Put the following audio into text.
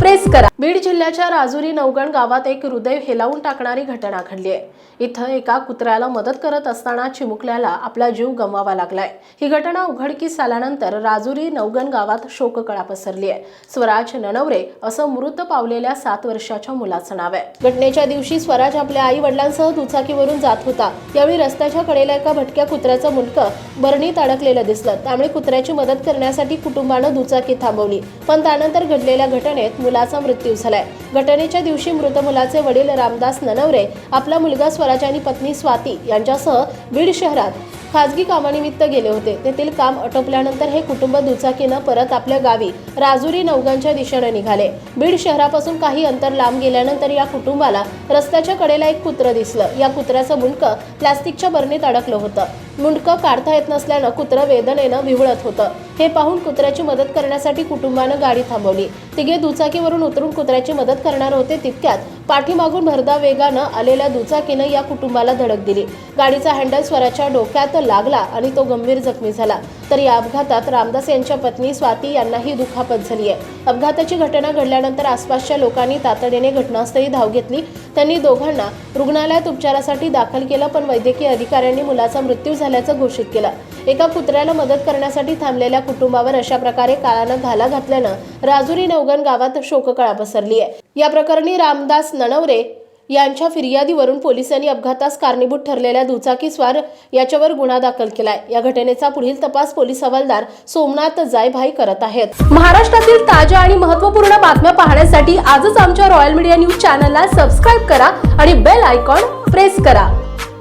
Press करा. बीड जिल्ह्याच्या राजुरी नवगण गावात एक हृदय हेलावून टाकणारी घटना घडली आहे. इथं एका कुत्र्याला मदत करत असताना चिमुकल्याला आपला जीव गमवावा लागलाय. ही घटना उघडकीस आल्यानंतर राजुरी नवगण गावात शोककळा पसरली आहे. स्वराज ननवरे असं मृत पावलेल्या सात वर्षाच्या मुलाचं नाव आहे. घटनेच्या दिवशी स्वराज आपल्या आई वडिलांसह दुचाकीवरून जात होता. यावेळी रस्त्याच्या कडेला एका भटक्या कुत्र्याचं मुंडकं बरणीत अडकलेलं दिसलं. त्यामुळे कुत्र्याची मदत करण्यासाठी कुटुंबानं दुचाकी थांबवली. पण त्यानंतर घडलेल्या घटनेत मुलाचा मृत्यू झालाय. घटनेच्या दिवशी मृत मुलाचे वडील रामदास ननवरे आपला मुलगा स्वराज आणि पत्नी स्वाती यांच्यासह बीड शहरात खासगी कामानिमित्त गेले होते. तेथील काम आटोपल्यानंतर हे कुटुंब दुचाकीनं परत आपल्या गावी राजुरी नवगांच्या दिशेने निघाले. बीड शहरापासून काही अंतर लांब गेल्यानंतर या कुटुंबाला रस्त्याच्या कडेला एक कुत्र दिसलं. या कुत्र्याचं मुंडकं प्लास्टिकच्या बरणीत अडकलं होतं. मुंडकं काढता येत नसल्यानं कुत्रं वेदनेनं विवळत होतं. हे पाहून कुत्र्याची मदत करण्यासाठी कुटुंबानं गाडी थांबवली. तिघे दुचाकीवरून उतरून कुत्र्याची मदत करणार होते तितक्यात पाठीमागून भरदा वेगानं आलेल्या दुचाकीनं या कुटुंबाला धडक दिली. गाडीचा हँडल स्वराच्या डोक्यात लागला आणि तो गंभीर जखमी झाला. तर या अपघातात रामदास यांच्या पत्नी स्वाती यांनाही दुखापत झाली आहे. अपघाताची घटना घडल्यानंतर आसपासच्या लोकांनी तातडीने घटनास्थळी धाव घेतली. त्यांनी दोघांना रुग्णालयात उपचारासाठी दाखल केलं पण वैद्यकीय अधिकाऱ्यांनी मुलाचा मृत्यू झाल्याचं घोषित केलं. एका कुत्र्याला मदत करण्यासाठी थांबलेल्या कुटुंबावर अशा प्रकारे काळानं घाला घातल्यानं राजुरी नवगण गावात शोककळा पसरली आहे. या प्रकरणी रामदास ननवरे यांच्या फिर्यादीवरून पोलिसांनी अपघातास कारणीभूत ठरलेल्या दुचाकीस्वार याच्यावर गुन्हा दाखल केलाय. या घटनेचा पुढील तपास पोलीस हवालदार सोमनाथ जायभाई करत आहेत. महाराष्ट्रातील ताज्या आणि महत्त्वपूर्ण बातम्या पाहण्यासाठी आजच आमच्या रॉयल मीडिया न्यूज चॅनलला सबस्क्राईब करा आणि बेल आयकॉन प्रेस करा.